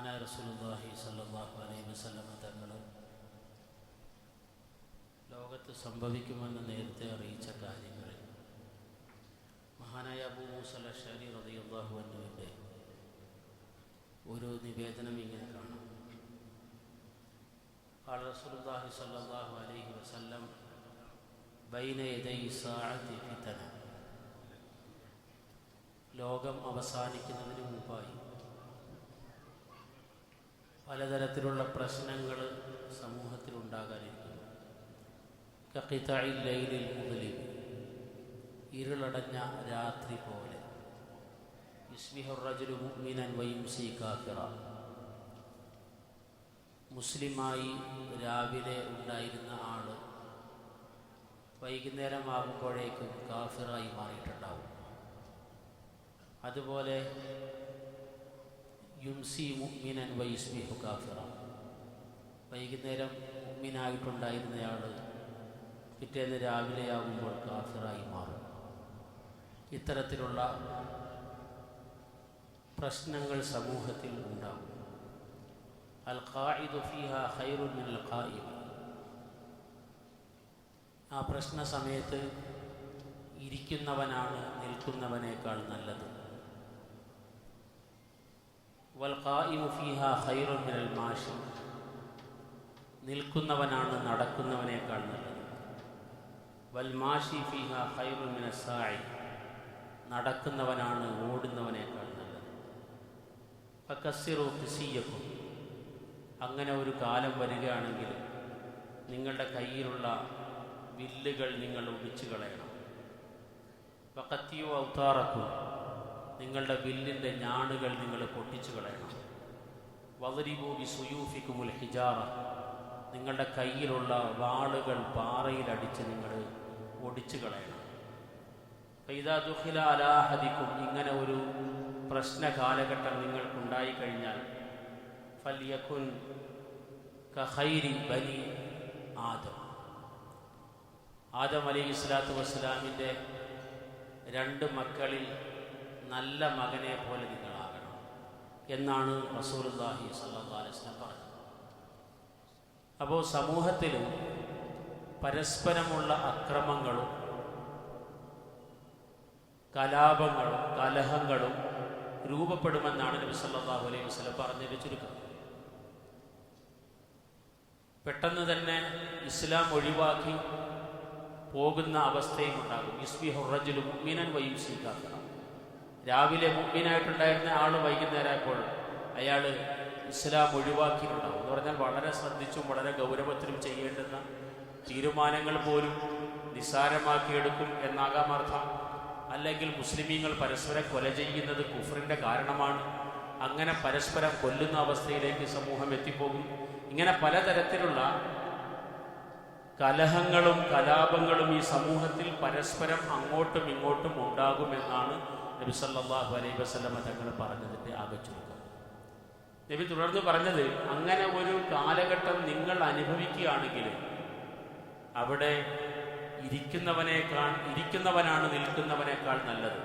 മഹാനായ റസൂലുള്ളാഹി സല്ലല്ലാഹു അലൈഹി വസല്ലമ തങ്ങൾ ലോകത്ത് സംഭവിക്കുമെന്ന് നേരത്തെ അറിയിച്ച കാര്യങ്ങളിൽ മഹാനായ അബൂ മൂസൽ അഷാരി റളിയല്ലാഹു അൻഹുവിൻ്റെ ഒരു നിവേദനം ഇങ്ങനെ കാണാം قال رسول الله صلى الله عليه وسلم بين يدي ساعة فتنة ലോകം അവസാനിക്കുന്നതിന് മുമ്പായി പലതരത്തിലുള്ള പ്രശ്നങ്ങൾ സമൂഹത്തിൽ ഉണ്ടാകാനിരിക്കുന്നു കക്കിത്തായി ലൈലിൽ മുതലിൽ ഇരുളടഞ്ഞ രാത്രി പോലെ. മുഅ്മിനൻ മുസ്ലിമായി രാവിലെ ഉണ്ടായിരുന്ന ആൾ വൈകുന്നേരം ആകുമ്പോഴേക്കും കാഫിറായി മാറിയിട്ടുണ്ടാവും. അതുപോലെ യുംസി മുഅ്മിനൻ വൈസ്മിഹു കാഫിറ. വൈകുന്നേരം മുഗ്മിനായിട്ടുണ്ടായിരുന്നയാൾ പിറ്റേന്ന് രാവിലെയാകുമ്പോൾ കാഫിറായി മാറും. ഇത്തരത്തിലുള്ള പ്രശ്നങ്ങൾ സമൂഹത്തിൽ ഉണ്ടാകും. അൽ ഖായിദു ഫീഹ ഖൈറുൻ അൽ ഖായിബ് ആ പ്രശ്ന സമയത്ത് ഇരിക്കുന്നവനാണ് നിൽക്കുന്നവനേക്കാൾ നല്ലത്. വൽ ഖായിമു ഫീഹ ഖൈറുൻ മിനൽ മാഷി. നിൽക്കുന്നവനാണ് നടക്കുന്നവനേക്കാൾ നല്ലത്. വൽ മാഷി ഫീഹ ഖൈറുൻ മിനൽ സായി നടക്കുന്നവനാണ് ഓടുന്നവനേക്കാൾ നല്ലത്. ഫക്കസിറു ഫിസിയക്കും അങ്ങനെ ഒരു കാലം വരികയാണെങ്കിൽ നിങ്ങളുടെ കയ്യിലുള്ള വില്ലുകൾ നിങ്ങൾ ഒടിച്ചു കളയണം വക്കത്തിയോ ഔത്താറക്കും നിങ്ങളുടെ വില്ലിന്റെ ഞാണുകൾ നിങ്ങൾ പൊട്ടിച്ചു കളയണം. വദരിബൂബി സുയൂഫിക്കുമുൽ ഹിജാറ നിങ്ങളുടെ കയ്യിലുള്ള വാളുകൾ പാറയിലടിച്ച് നിങ്ങൾ ഒടിച്ചു കളയണം. ഫൈദാ ദുഹില അലാഹദിക്കും ഇങ്ങനെ ഒരു പ്രശ്ന കാലഘട്ടം നിങ്ങൾക്കുണ്ടായി കഴിഞ്ഞാൽ ഫല്യക്കുൻ കഹൈരി ബനി ആദം. ആദം അലി ഇസ്ലാത്തു വസ്സലാമിന്റെ രണ്ട് മക്കളിൽ നല്ല മകനെ പോലെ നിങ്ങളാകണം എന്നാണ് റസൂലുല്ലാഹി സല്ലാസ്ലം പറഞ്ഞത്. അപ്പോൾ സമൂഹത്തിൽ പരസ്പരമുള്ള അക്രമങ്ങളും കലാപങ്ങളും കലഹങ്ങളും രൂപപ്പെടുമെന്നാണ് നബി സല്ലാഹു അലൈഹി വസ്ലം പറഞ്ഞൊരു ചുരുക്കം പെട്ടെന്ന് തന്നെ ഇസ്ലാം ഒഴിവാക്കി പോകുന്ന അവസ്ഥയും ഉണ്ടാകും. ഇസ്ബിഹുറജുലു മുഅ്മിനൻ വയും കാഫിറ രാവിലെ മുമ്പിനായിട്ടുണ്ടായിരുന്ന ആൾ വൈകുന്നേരമായപ്പോൾ അയാൾ ഇസ്ലാം ഒഴിവാക്കിയിട്ടുണ്ടാവും. എന്ന് പറഞ്ഞാൽ വളരെ ശ്രദ്ധിച്ചും വളരെ ഗൗരവത്തിലും ചെയ്യേണ്ടുന്ന തീരുമാനങ്ങൾ പോലും നിസ്സാരമാക്കിയെടുക്കും എന്നാകാം അർത്ഥം. അല്ലെങ്കിൽ മുസ്ലിമീങ്ങൾ പരസ്പരം കൊല ചെയ്യുന്നത് കുഫറിന്റെ കാരണമാണ്. അങ്ങനെ പരസ്പരം കൊല്ലുന്ന അവസ്ഥയിലേക്ക് സമൂഹം എത്തിപ്പോകും. ഇങ്ങനെ പലതരത്തിലുള്ള കലഹങ്ങളും കലാപങ്ങളും ഈ സമൂഹത്തിൽ പരസ്പരം അങ്ങോട്ടും ഇങ്ങോട്ടും ഉണ്ടാകുമെന്നാണ് നബി സല്ലല്ലാഹു അലൈഹി വസല്ലമ തങ്ങൾ പറഞ്ഞതിന്റെ ആകെ നബി തുടർന്ന് പറഞ്ഞത് അങ്ങനെ ഒരു കാലഘട്ടം നിങ്ങൾ അനുഭവിക്കുകയാണെങ്കിൽ അവിടെ ഇരിക്കുന്നവനേക്കാൾ ഇരിക്കുന്നവനാണ് നിൽക്കുന്നവനേക്കാൾ നല്ലത്.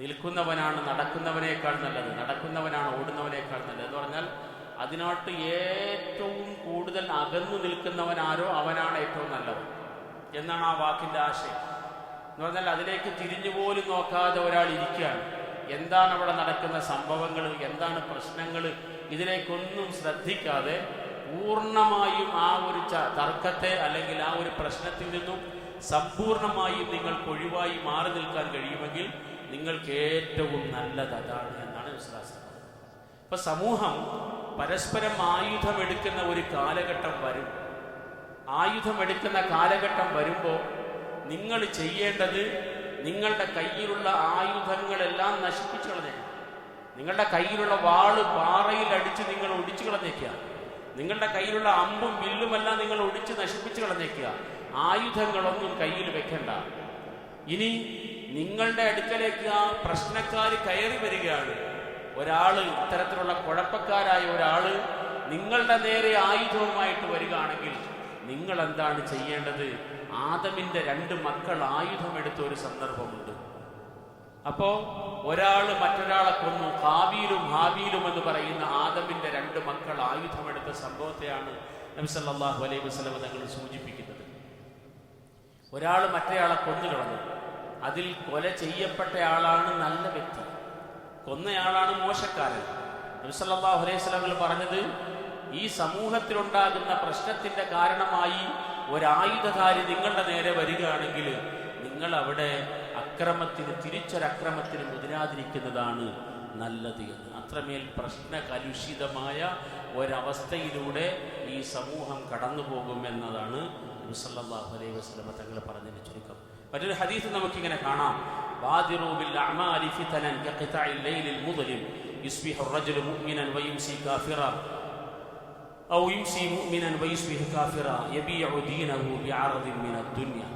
നിൽക്കുന്നവനാണ് നടക്കുന്നവനേക്കാൾ നല്ലത്. നടക്കുന്നവനാണ് ഓടുന്നവനേക്കാൾ നല്ലത്. എന്ന് പറഞ്ഞാൽ അതിനോട്ട് ഏറ്റവും കൂടുതൽ അകന്നു നിൽക്കുന്നവനാരോ അവനാണ് ഏറ്റവും നല്ലത് എന്നാണ് ആ വാക്കിന്റെ ആശയം. എന്ന് പറഞ്ഞാൽ അതിലേക്ക് തിരിഞ്ഞു പോലും നോക്കാതെ ഒരാൾ ഇരിക്കുകയാണ്. എന്താണ് അവിടെ നടക്കുന്ന സംഭവങ്ങൾ എന്താണ് പ്രശ്നങ്ങൾ ഇതിലേക്കൊന്നും ശ്രദ്ധിക്കാതെ പൂർണമായും ആ ഒരു തർക്കത്തെ അല്ലെങ്കിൽ ആ ഒരു പ്രശ്നത്തിൽ നിന്നും സമ്പൂർണമായും നിങ്ങൾക്ക് ഒഴിവായി മാറി നിൽക്കാൻ കഴിയുമെങ്കിൽ നിങ്ങൾക്ക് ഏറ്റവും നല്ലത് അതാണ് എന്നാണ് വിശ്വാസം. ഇപ്പൊ സമൂഹം പരസ്പരം ആയുധമെടുക്കുന്ന ഒരു കാലഘട്ടം വരും. ആയുധമെടുക്കുന്ന കാലഘട്ടം വരുമ്പോൾ നിങ്ങൾ ചെയ്യേണ്ടത് നിങ്ങളുടെ കയ്യിലുള്ള ആയുധങ്ങളെല്ലാം നശിപ്പിച്ചു കളഞ്ഞേക്കാം നിങ്ങളുടെ കയ്യിലുള്ള വാൾ പാറയിൽ അടിച്ച് നിങ്ങൾ ഒടിച്ചു കളഞ്ഞേക്കുക. നിങ്ങളുടെ കയ്യിലുള്ള അമ്പും വില്ലുമെല്ലാം നിങ്ങൾ ഒടിച്ച് നശിപ്പിച്ചു കളഞ്ഞേക്കുക. ആയുധങ്ങളൊന്നും കയ്യിൽ വെക്കണ്ട. ഇനി നിങ്ങളുടെ അടുക്കലേക്ക് ആ പ്രശ്നക്കാർ കയറി വരികയാണ്. ഒരാൾ ഇത്തരത്തിലുള്ള കുഴപ്പക്കാരായ ഒരാൾ നിങ്ങളുടെ നേരെ ആയുധവുമായിട്ട് വരികയാണെങ്കിൽ നിങ്ങൾ എന്താണ് ചെയ്യേണ്ടത്? ആദമിന്റെ രണ്ട് മക്കൾ ആയുധമെടുത്ത ഒരു സന്ദർഭമുണ്ട്. അപ്പോ ഒരാൾ മറ്റൊരാളെ കൊന്നു. കാവീലും ഹാബീലും എന്ന് പറയുന്ന ആദമിന്റെ രണ്ട് മക്കൾ ആയുധമെടുത്ത സംഭവത്തെയാണ് നബിസല്ലാഹു അലൈഹി വസല്ലം തങ്ങൾ സൂചിപ്പിക്കുന്നത്. ഒരാൾ മറ്റേയാളെ കൊന്നു കളഞ്ഞു. അതിൽ കൊല ചെയ്യപ്പെട്ടയാളാണ് നല്ല വ്യക്തി. കൊന്നയാളാണ് മോശക്കാരൻ. നബിസല്ലാഹു അലൈഹി വസല്ലം പറഞ്ഞത് ഈ സമൂഹത്തിലുണ്ടാകുന്ന പ്രശ്നത്തിന്റെ കാരണമായി ഒരായുധധാരി നിങ്ങളുടെ നേരെ വരികയാണെങ്കിൽ നിങ്ങൾ അവിടെ അക്രമത്തിന് തിരിച്ചൊരക്രമത്തിന് മുതിരാതിരിക്കുന്നതാണ് നല്ലത് എന്ന് അത്രമേൽ പ്രശ്ന കലുഷിതമായ ഒരവസ്ഥയിലൂടെ ഈ സമൂഹം കടന്നു പോകുമെന്നതാണ് നബി സല്ലല്ലാഹു അലൈഹി വസല്ലം തങ്ങൾ പറഞ്ഞതിന്റെ ചുരുക്കം മറ്റൊരു ഹദീസ് നമുക്കിങ്ങനെ കാണാം ബാദിറു ബിൽ അഅമാലി ഫിതനൻ കഖിതഇൽ ലൈലിൽ മുദ്ലിം യുസ്ബിഹു الرجل مؤمنا ويمسي كافرا أو يمسي مؤمنا ويصبح كافرا يبيع دينه بعرض من الدنيا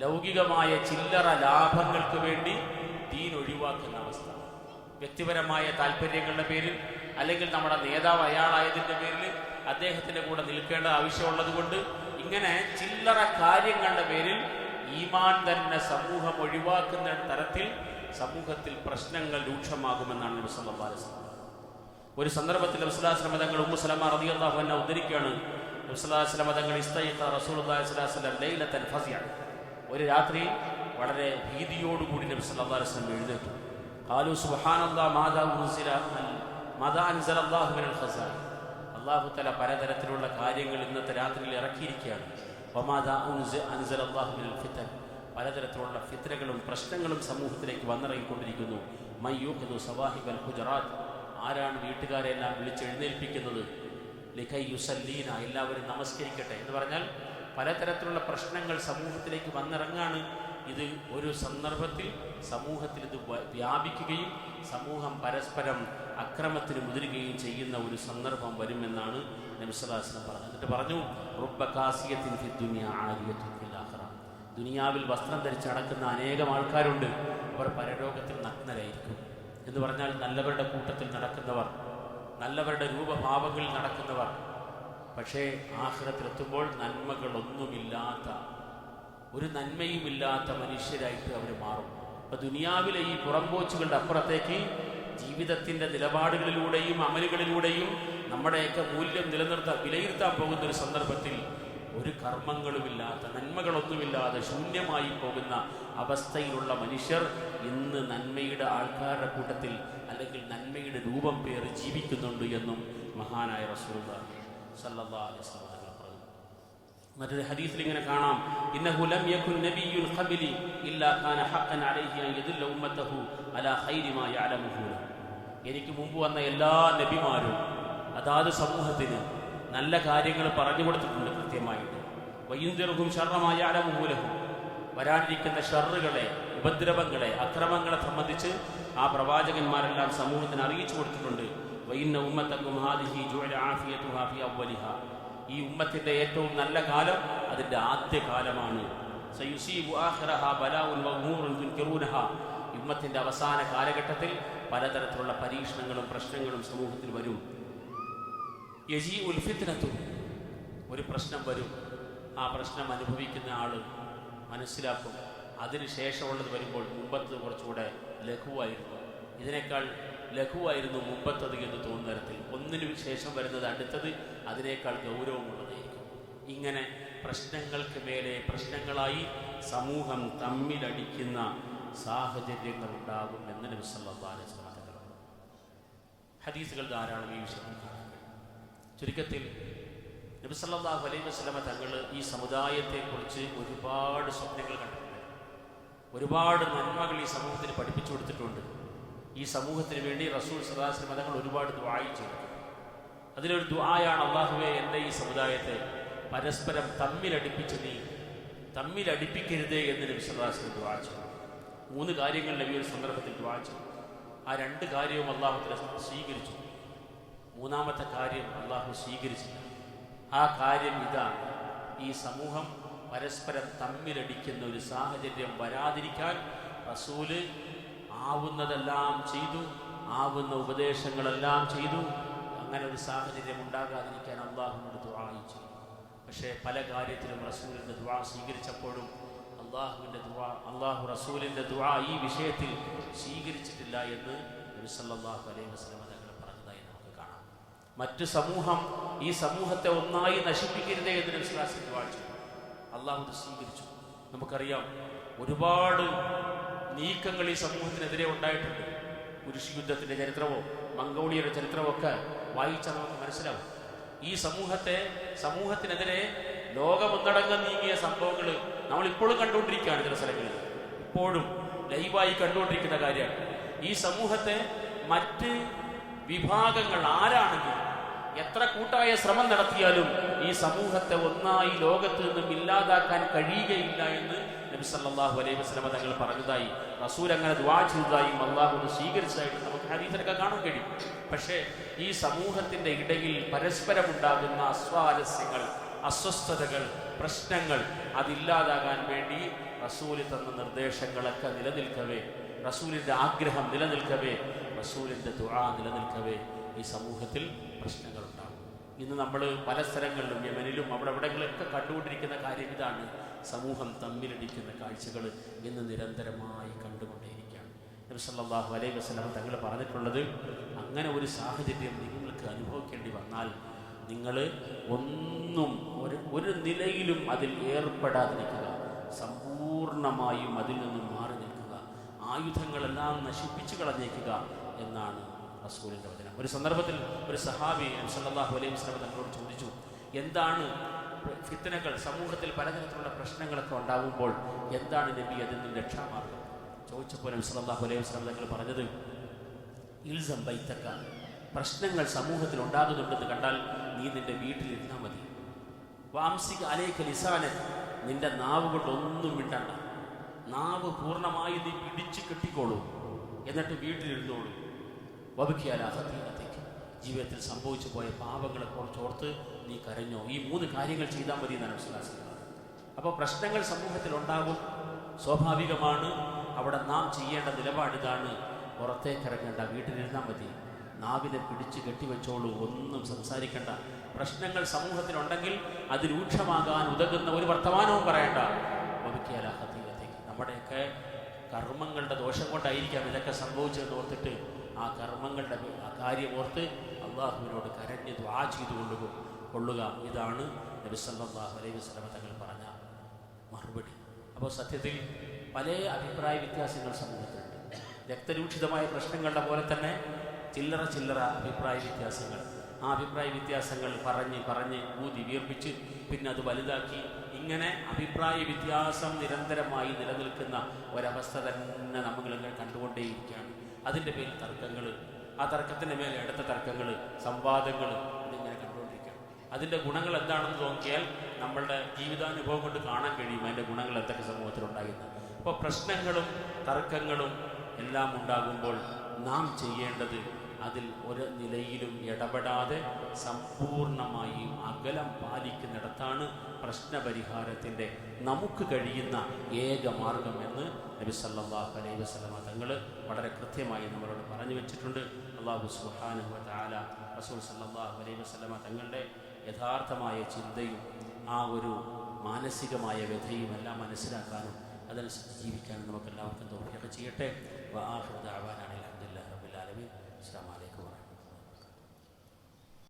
ലൗകികമായ ചില്ലറ ലാഭങ്ങൾക്ക് വേണ്ടി ദീൻ ഒഴിവാക്കുന്ന അവസ്ഥ വ്യക്തിപരമായ താല്പര്യങ്ങളുടെ പേരിൽ അല്ലെങ്കിൽ നമ്മുടെ നേതാവ് അയാളായതിൻ്റെ പേരിൽ അദ്ദേഹത്തിൻ്റെ കൂടെ നിൽക്കേണ്ട ആവശ്യമുള്ളത് കൊണ്ട് ഇങ്ങനെ ചില്ലറ കാര്യങ്ങളുടെ പേരിൽ ഈമാൻ തന്നെ സമൂഹം ഒഴിവാക്കുന്ന തരത്തിൽ സമൂഹത്തിൽ പ്രശ്നങ്ങൾ രൂക്ഷമാകുമെന്നാണ് നബി സല്ലല്ലാഹു അലൈഹി വസല്ലം ഒരു സന്ദർഭത്തിൽ റസൂലുള്ളാഹി തങ്ങൾ ഉമ്മു സലമ റളിയല്ലാഹു അൻഹ ഉദ്ധരിക്കുകയാണ്. റസൂലുള്ളാഹി തങ്ങൾ ഇസ്തയിത്ത വസല്ലം ലൈലത്തൻ ഫസിയാണ് ഒരു രാത്രി വളരെ ഭീതിയോടുകൂടി നബി സല്ലാസ്ലം അലൈഹി വസല്ലം എഴുന്നേറ്റു. ഉൻസില മാദാ അൻസലല്ലാഹു മിനൽ തആല പലതരത്തിലുള്ള കാര്യങ്ങൾ ഇന്നത്തെ രാത്രിയിൽ ഇറക്കിയിരിക്കുകയാണ്. മിനൽ പലതരത്തിലുള്ള ഫിത്രകളും പ്രശ്നങ്ങളും സമൂഹത്തിലേക്ക് വന്നിറങ്ങിക്കൊണ്ടിരിക്കുന്നു. മയ്യൂഖിദു സവാഹിബൽ ഹുജറാത്ത്. ആരാണ് വീട്ടുകാരെല്ലാം വിളിച്ചെഴുന്നേൽപ്പിക്കുന്നത്? ലിഖൈ യുസല്ലീന എല്ലാവരും നമസ്കരിക്കട്ടെ എന്ന് പറഞ്ഞാൽ പലതരത്തിലുള്ള പ്രശ്നങ്ങൾ സമൂഹത്തിലേക്ക് വന്നിറങ്ങാണ്. ഇത് ഒരു സന്ദർഭത്തിൽ സമൂഹത്തിൽ ഇത് വ്യാപിക്കുകയും സമൂഹം പരസ്പരം അക്രമത്തിന് മുതിരുകയും ചെയ്യുന്ന ഒരു സന്ദർഭം വരുമെന്നാണ് നബിസ്വലാസ്ലം പറഞ്ഞത്. എന്നിട്ട് പറഞ്ഞു റുബ്ബ ദുനിയ ആലിയത്തുൻ ദുനിയാവിൽ വസ്ത്രം ധരിച്ചടക്കുന്ന അനേകം ആൾക്കാരുണ്ട്. അവർ പരലോകത്തിൽ നഗ്നരായിരിക്കും. എന്ന് പറഞ്ഞാൽ നല്ലവരുടെ കൂട്ടത്തിൽ നടക്കുന്നവർ നല്ലവരുടെ രൂപഭാവങ്ങളിൽ നടക്കുന്നവർ. പക്ഷേ ആഹ്റത്തിലെത്തുമ്പോൾ നന്മകളൊന്നുമില്ലാത്ത ഒരു നന്മയുമില്ലാത്ത മനുഷ്യരായിട്ട് അവർ മാറും. അപ്പൊ ദുനിയാവിലെ ഈ പുറംപോച്ചുകളുടെ അപ്പുറത്തേക്ക് ജീവിതത്തിന്റെ നിലപാടുകളിലൂടെയും അമലുകളിലൂടെയും നമ്മുടെയൊക്കെ മൂല്യം നിലനിർത്താൻ വിലയിരുത്താൻ പോകുന്ന ഒരു സന്ദർഭത്തിൽ ഒരു കർമ്മങ്ങളുമില്ലാത്ത നന്മകളൊന്നുമില്ലാതെ ശൂന്യമായി പോകുന്ന അവസ്ഥയിലുള്ള മനുഷ്യർ ഇന്ന് നന്മയുടെ ആൾക്കാരുടെ കൂട്ടത്തിൽ അല്ലെങ്കിൽ നന്മയുടെ രൂപം പേറി ജീവിക്കുന്നുണ്ട് എന്നും മഹാനായ അലൈഹി ഹദീസിൽ ഇങ്ങനെ കാണാം. ഇന്നഹു ലം ഇല്ലാ ഹഖൻ അലൈഹി അൻ അലാ യഅലമുഹു. എനിക്ക് മുമ്പ് വന്ന എല്ലാ നബിമാരും അതാത് സമൂഹത്തിന് നല്ല കാര്യങ്ങൾ പറഞ്ഞു കൊടുത്തിട്ടുണ്ട്. കൃത്യമായിട്ട്. വൈന്ദർഹും ഷർറമായ അലമുഹൂലഹും വരാനിരിക്കുന്ന ഷർറുകളെ ഉപദ്രവങ്ങളെ അക്രമങ്ങളെ സംബന്ധിച്ച് ആ പ്രവാചകന്മാരെല്ലാം സമൂഹത്തിന് അറിയിച്ചു കൊടുത്തിട്ടുണ്ട്. വൈന്ന ഉമ്മത്തക്കും ഹാദിഹി ഈ ഉമ്മത്തിന്റെ ഏറ്റവും നല്ല കാലം അതിന്റെ ആദ്യ കാലമാണ്. ഉമ്മത്തിന്റെ അവസാന കാലഘട്ടത്തിൽ പലതരത്തിലുള്ള പരീക്ഷണങ്ങളും പ്രശ്നങ്ങളും സമൂഹത്തിൽ വരും. യജി ഉൽഫിത്തിനത്തു ഒരു പ്രശ്നം വരും. ആ പ്രശ്നം അനുഭവിക്കുന്ന ആൾ മനസ്സിലാക്കും. അതിനുശേഷമുള്ളത് വരുമ്പോൾ മുമ്പത്ത് കുറച്ചുകൂടെ ലഘുവായിരുന്നു. ഇതിനേക്കാൾ ലഘുവായിരുന്നു മുമ്പത്തത് എന്ന് തോന്നുന്ന തരത്തിൽ. ഒന്നിനു ശേഷം വരുന്നത് അടുത്തത് അതിനേക്കാൾ ഗൗരവമുള്ളതായിരിക്കും. ഇങ്ങനെ പ്രശ്നങ്ങൾക്ക് മേലെ പ്രശ്നങ്ങളായി സമൂഹം തമ്മിലടിക്കുന്ന സാഹചര്യങ്ങൾ ഉണ്ടാകും എന്ന് നബി സല്ലല്ലാഹു അലൈഹി വസല്ലം തങ്ങൾ ഹദീസുകൾ ധാരാളം ഈ വിഷയം ചുരുക്കത്തിൽ നബി സല്ലല്ലാഹു വസ്ലമ തങ്ങൾ ഈ സമുദായത്തെക്കുറിച്ച് ഒരുപാട് സ്വപ്നങ്ങൾ കണ്ടിട്ടുണ്ട്. ഒരുപാട് നന്മകൾ ഈ സമൂഹത്തിന് പഠിപ്പിച്ചു കൊടുത്തിട്ടുണ്ട്. ഈ സമൂഹത്തിന് വേണ്ടി റസൂൽ സദാശ്രമ തങ്ങൾ ഒരുപാട് ദ്വായി ചെയ്തിട്ടുണ്ട്. അതിലൊരു ദ്വായാണ് അള്ളാഹുവെ എന്റെ ഈ സമുദായത്തെ പരസ്പരം തമ്മിലടിപ്പിച്ച് നീ തമ്മിലടിപ്പിക്കരുതേ എന്ന് നബി സദാശ്രമം ചെയ്തു. മൂന്ന് കാര്യങ്ങൾ നബി ഒരു സന്ദർഭത്തിൽ ദ്വാ ചെയ്തു. ആ രണ്ട് കാര്യവും അള്ളാഹു തആല സ്വീകരിച്ചു. മൂന്നാമത്തെ കാര്യം അള്ളാഹു സ്വീകരിച്ചില്ല. ആ കാര്യം ഇതാ. ഈ സമൂഹം പരസ്പരം തമ്മിലടിക്കുന്ന ഒരു സാഹചര്യം വരാതിരിക്കാൻ റസൂൽ ആവുന്നതെല്ലാം ചെയ്തു ആവുന്ന ഉപദേശങ്ങളെല്ലാം ചെയ്തു. അങ്ങനെ ഒരു സാഹചര്യം ഉണ്ടാകാതിരിക്കാൻ അള്ളാഹുവിനോട് ദുആ ചെയ്തു. പക്ഷേ പല കാര്യത്തിലും റസൂലിന്റെ ദുവാ സ്വീകരിച്ചപ്പോഴും അള്ളാഹുവിന്റെ ദുവാ അള്ളാഹു റസൂലിന്റെ ദുവാ ഈ വിഷയത്തിൽ സ്വീകരിച്ചിട്ടില്ല എന്ന് നബി സല്ലല്ലാഹു അലൈഹി വസല്ലം തങ്ങൾ പറഞ്ഞതായി നമുക്ക് കാണാം മറ്റ് സമൂഹം ഈ സമൂഹത്തെ ഒന്നായി നശിപ്പിക്കരുതേ എന്ന് നബി സ്വല്ലല്ലാഹു വാഴ്ച അള്ളാഹു സ്വീകരിച്ചു. നമുക്കറിയാം ഒരുപാട് നീക്കങ്ങൾ ഈ സമൂഹത്തിനെതിരെ ഉണ്ടായിട്ടുണ്ട്. കുരിശ് യുദ്ധത്തിന്റെ ചരിത്രമോ മംഗോളിയയുടെ ചരിത്രമോ ഒക്കെ വായിച്ചാൽ നമുക്ക് മനസ്സിലാവും. ഈ സമൂഹത്തെ സമൂഹത്തിനെതിരെ ലോകമൊന്നടങ്കം നീങ്ങിയ സംഭവങ്ങൾ നമ്മൾ ഇപ്പോഴും കണ്ടുകൊണ്ടിരിക്കുകയാണ് ചില സ്ഥലങ്ങളിൽ. ഇപ്പോഴും ലൈവായി കണ്ടുകൊണ്ടിരിക്കുന്ന കാര്യമാണ്. ഈ സമൂഹത്തെ മറ്റ് വിഭാഗങ്ങൾ ആരാണെങ്കിലും എത്ര കൂട്ടായ ശ്രമം നടത്തിയാലും ഈ സമൂഹത്തെ ഒന്നായി ലോകത്ത് നിന്നും ഇല്ലാതാക്കാൻ കഴിയുകയില്ല എന്ന് നബി സല്ലല്ലാഹു അലൈഹി വസ്ലമ തങ്ങൾ പറഞ്ഞതായി. റസൂൽ അങ്ങനെ ദ്വാ ചെയ്തതായും അള്ളാഹു സ്വീകരിച്ചതായിട്ട് നമുക്ക് ഹദീസിലൊക്കെ കാണാൻ കഴിയും. പക്ഷേ ഈ സമൂഹത്തിന്റെ ഇടയിൽ പരസ്പരമുണ്ടാകുന്ന അസ്വാരസ്യങ്ങൾ അസ്വസ്ഥതകൾ പ്രശ്നങ്ങൾ അതില്ലാതാകാൻ വേണ്ടി റസൂൽ തന്ന നിർദ്ദേശങ്ങളൊക്കെ നിലനിൽക്കവേ റസൂലിന്റെ ആഗ്രഹം നിലനിൽക്കവേ റസൂലിന്റെ ദുആ നിലനിൽക്കവേ ഈ സമൂഹത്തിൽ പ്രശ്നങ്ങളുണ്ടാകും. ഇന്ന് നമ്മൾ പല സ്ഥലങ്ങളിലും യമനിലും അവിടെ എവിടെങ്കിലൊക്കെ കണ്ടുകൊണ്ടിരിക്കുന്ന കാര്യം ഇതാണ്. സമൂഹം തമ്മിലടിക്കുന്ന കാഴ്ചകൾ ഇന്ന് നിരന്തരമായി കണ്ടുകൊണ്ടേയിരിക്കുകയാണ്. നബി സല്ലല്ലാഹു അലൈഹി വസല്ലം തങ്ങൾ പറഞ്ഞിട്ടുള്ളത് അങ്ങനെ ഒരു സാഹചര്യം നിങ്ങൾക്ക് അനുഭവിക്കേണ്ടി വന്നാൽ നിങ്ങൾ ഒന്നും ഒരു ഒരു നിലയിലും അതിൽ ഏർപ്പെടാതിരിക്കുക. സമ്പൂർണമായും അതിൽ നിന്നും മാറി നിൽക്കുക. ആയുധങ്ങളെല്ലാം നശിപ്പിച്ചു കളഞ്ഞേക്കുക എന്നാണ് റസൂലിന്റെ വചനം. ഒരു സന്ദർഭത്തിൽ ഒരു സഹാബി സല്ലല്ലാഹു അലൈഹി വസല്ലം തങ്ങളോട് ചോദിച്ചു എന്താണ് ഫിത്തനകൾ സമൂഹത്തിൽ പലതരത്തിലുള്ള പ്രശ്നങ്ങളൊക്കെ ഉണ്ടാകുമ്പോൾ എന്താണ് നബി അതിൽ നിന്ന് രക്ഷാമാർഗം? ചോദിച്ചപ്പോൾ നബി സല്ലല്ലാഹു അലൈഹി വസല്ലം തങ്ങൾ പറഞ്ഞത് ഇൽസം ബൈത്തക്ക പ്രശ്നങ്ങൾ സമൂഹത്തിൽ ഉണ്ടാകുന്നുണ്ടെന്ന് കണ്ടാൽ നീ നിന്റെ വീട്ടിലിരുന്നാൽ മതി. വാംസിക അലേഖ ലിസാന നിന്റെ നാവ് കൊണ്ടൊന്നും വിട്ടണ്ട നാവ് പൂർണമായി നീ പിടിച്ചു കെട്ടിക്കോളൂ. എന്നിട്ട് വീട്ടിലിരുന്നോളൂ. വബുക്കിയാലാഹത്തീനത്തേക്ക് ജീവിതത്തിൽ സംഭവിച്ചു പോയ പാപങ്ങളെ ഓർത്ത് നീ കരഞ്ഞോ? ഈ മൂന്ന് കാര്യങ്ങൾ ചെയ്താൽ മതി എന്നാണ് വിശ്വാസിക്കുന്നത് അപ്പോൾ പ്രശ്നങ്ങൾ സമൂഹത്തിൽ ഉണ്ടാകും സ്വാഭാവികമാണ് അവിടെ നാം ചെയ്യേണ്ട നിലപാട് ഇതാണ് പുറത്തേക്കിറങ്ങേണ്ട വീട്ടിലിരുന്നാൽ മതി. നാവിനെ പിടിച്ച് കെട്ടിവെച്ചോളൂ ഒന്നും സംസാരിക്കേണ്ട. പ്രശ്നങ്ങൾ സമൂഹത്തിലുണ്ടെങ്കിൽ അത് രൂക്ഷമാകാൻ ഉതകുന്ന ഒരു വർത്തമാനവും പറയേണ്ട. വബുക്കിയാലാഹത്തീനത്തേക്ക് നമ്മുടെയൊക്കെ കർമ്മങ്ങളുടെ ദോഷം കൊണ്ടായിരിക്കാം ഇതൊക്കെ സംഭവിച്ചതെന്ന് ഓർത്തിട്ട് ആ കർമ്മങ്ങളുടെ ആ കാര്യം ഓർത്ത് അള്ളാഹുവിനോട് കരഞ്ഞ് ദ്വാ ചെയ്ത് കൊള്ളുക. ഇതാണ് നബിസല്ലാഹു അലൈഹി വസ്ലമ തങ്ങൾ പറഞ്ഞ മറുപടി. അപ്പോൾ സത്യത്തിൽ പല അഭിപ്രായ വ്യത്യാസങ്ങൾ സമൂഹത്തിലുണ്ട്. രക്തരൂക്ഷിതമായ പ്രശ്നങ്ങളുടെ പോലെ തന്നെ ചില്ലറ ചില്ലറ അഭിപ്രായ വ്യത്യാസങ്ങൾ. ആ അഭിപ്രായ വ്യത്യാസങ്ങൾ പറഞ്ഞ് പറഞ്ഞ് ഊതി വീർപ്പിച്ച് പിന്നെ അത് വലുതാക്കി ഇങ്ങനെ അഭിപ്രായ വ്യത്യാസം നിരന്തരമായി നിലനിൽക്കുന്ന ഒരവസ്ഥ തന്നെ നമ്മളിങ്ങനെ കണ്ടുകൊണ്ടേയിരിക്കുകയാണ്. അതിന്റെ പേരിൽ തർക്കങ്ങൾ ആ തർക്കത്തിന്റെ മേലെ അടുത്ത തർക്കങ്ങൾ സംവാദങ്ങൾ ഇതിങ്ങനെ കണ്ടുകൊണ്ടിരിക്കുകയാണ്. അതിന്റെ ഗുണങ്ങൾ എന്താണെന്ന് നോക്കിയാൽ നമ്മളുടെ ജീവിതാനുഭവം കൊണ്ട് കാണാൻ കഴിയും അതിന്റെ ഗുണങ്ങൾ എന്തൊക്കെ സമൂഹത്തിലുണ്ടാകുന്നത് അപ്പോൾ പ്രശ്നങ്ങളും തർക്കങ്ങളും എല്ലാം ഉണ്ടാകുമ്പോൾ നാം ചെയ്യേണ്ടത് അതിൽ ഒരു നിലയിലും ഇടപെടാതെ സമ്പൂർണമായി അകലം പാലിക്കുന്നിടത്താണ് പ്രശ്നപരിഹാരത്തിന്റെ നമുക്ക് കഴിയുന്ന ഏക മാർഗം എന്ന് നബി സല്ലല്ലാഹു അലൈഹി വസല്ലമ തങ്ങൾ വളരെ കൃത്യമായി നമ്മളോട് പറഞ്ഞു വെച്ചിട്ടുണ്ട്. അള്ളാഹു സുബ്ഹാനഹു വ റസൂൽ സല്ലല്ലാഹു അലൈഹി വസ്ലമ തങ്ങളുടെ യഥാർത്ഥമായ ചിന്തയും ആ ഒരു മാനസികമായ വ്യഥയും എല്ലാം മനസ്സിലാക്കാനും അതനുസരിച്ച് ജീവിക്കാനും നമുക്ക് എല്ലാവർക്കും തോന്നിയൊക്കെ ചെയ്യട്ടെ വാഹൃദാവാനാണ് അലഹദില്ല റബുലാലമി വലൈക്കും